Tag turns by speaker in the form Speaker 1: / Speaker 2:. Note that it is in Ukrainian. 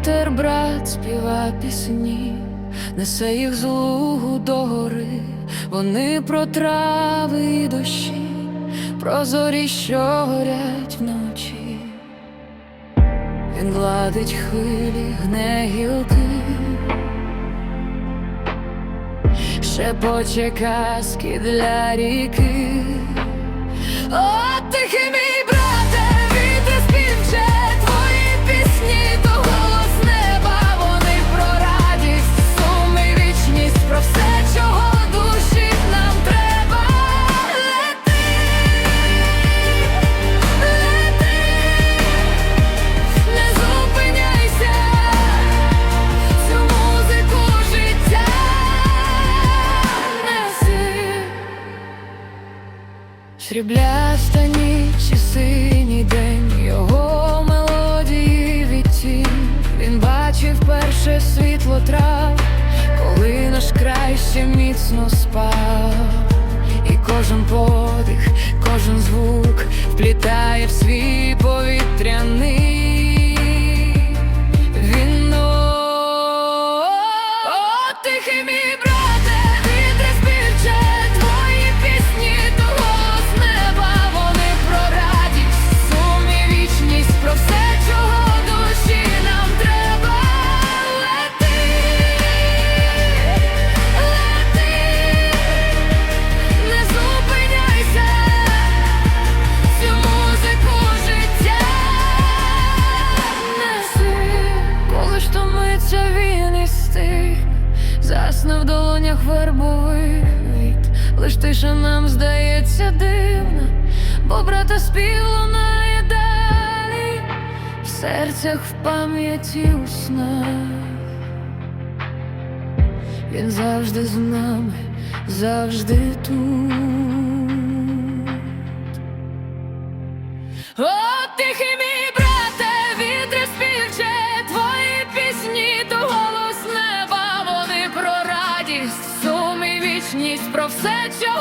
Speaker 1: вітер, брат, співа пісні, несе їх з лугу до гори, вони про трави і дощі, про зорі, що горять вночі. Він гладить хвилі, гне гілки, шепоче казки для ріки. О, тихий Срібляста ніч і синій день, його мелодії відтінь. Він бачив перше світло трав, коли наш край ще міцно спав, і кожен подих, кожен звук вплітає засне в долонях вербовий віт, лиш тиша нам здається дивна, бо брата спів лунає далі, в серцях в пам'яті у снах. Він завжди з нами, завжди тут. О, тихий мій вони про все, чого